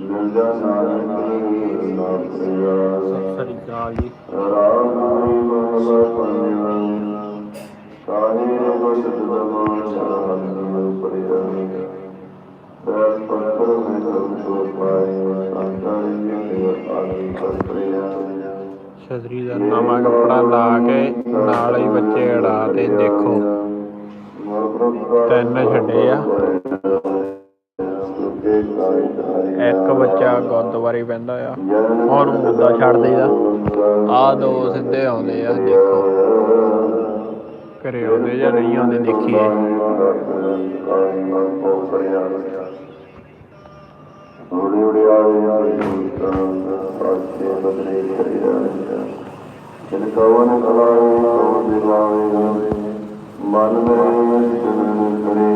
ਨਿਰਜਾ ਨਾਨਕ ਨਾਮ ਪ੍ਰਿਆ ਸਤਿ ਸ੍ਰੀ ਰਾਮ ਮਹਲਾ ਪੰਜਵੰ ਕਾਹੇ ਬਸਤ ਦਮਾਨ ਸ਼ਰਨ ਪ੍ਰਿਆ ਦਸ ਪੰਤਰ ਮੈਂ ਸਭ ਸੋ ਪਾਏ ਸੰਤਾਂ ਜੀ ਆਦਿ ਪ੍ਰਿਆ ਛਤਰੀ ਦਾ ਨਵਾਂ ਕੱਪੜਾ ਲਾ ਕੇ ਨਾਲ ਹੀ ਬੱਚੇ ਅੜਾ ਤੇ ਦੇਖੋ। ਤਿੰਨ ਛੱਡੇ ਆ। ਇੱਕ ਬੱਚਾ ਗੁਰਦੁਆਰੇ ਪੈਂਦਾ ਆ। ਉਹਨੂੰ ਮੁੱਦਾ ਛੱਡ ਦੇਈਦਾ। ਆ ਦੋ ਸਿੱਧੇ ਆਉਂਦੇ ਆ, ਦੇਖੋ। ਘਰੇ ਆਉਂਦੇ ਜਾਂ ਨਹੀਂ ਆਉਂਦੇ, ਦੇਖੀਏ। ਉੜੇ ਉੜੇ ਆਏ ਆਏ ਪਾਛੇ ਬਦਲੇ ਕਰਿਆ ਜਨ ਕਵਨ ਕਲਾਏ ਸੋ ਦਿਲਾਵੇ ਮਨ ਮੇ ਜਨ ਕਰਿਆ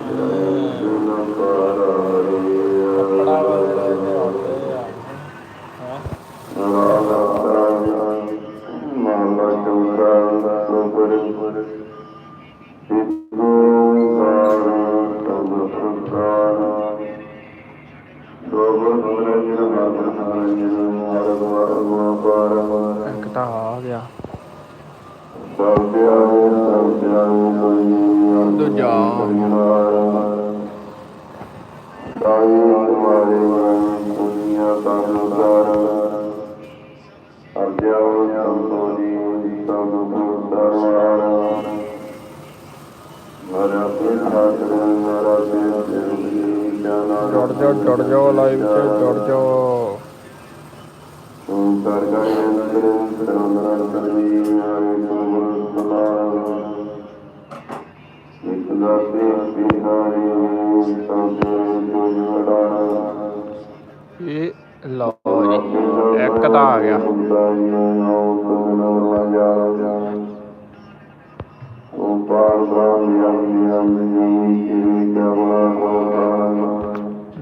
ਦਾਨ ਸਦਾਨ ਆਜਰੇ ਸਰ ਸਰ ਕਰਿਆ ਜਨ ਨਾਮ ਬੰਦ ਸੰਭਾ ਜਾਈ ਮੇਰਾ ਅੰਦਰ ਪਾਰਿਆ ਸਾਵਨ ਦਾ ਆਨੰਦ ਸਤ ਸਮਾਨ ਆਖਰੇ ਤਲ ਤਲ ਕਰਿਆ ਜਨ ਨਾਮ ਬਲ ਬਲ ਸਦਾ ਜਾਈਏ ਜਨ ਤਾਂ ਦੂਜਾ। ਜੁੜ ਜਾਓ ਜੁੜ ਜਾਓ ਲਾਈਵ 'ਚ ਜੁੜ ਜਾਓ ਓੰਕਾਰ ਗਾਇਨ ਸਰਵਨਰਨ ਸਰਵੀ ਆਏ ਤੁਮੁਰ ਇਹ ਲਓ ਜੀ, ਇੱਕ ਤਾਂ ਆ ਗਿਆ।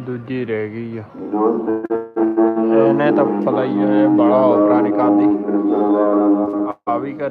ਦੂਜੀ ਰਹਿ ਗਈ ਆ। ਇਹਨੇ ਤਾਂ ਪਤਾ ਹੀ ਹੈ ਬੜਾ ਓਪਰਾ ਨਹੀਂ ਆ ਵੀ ਕਰ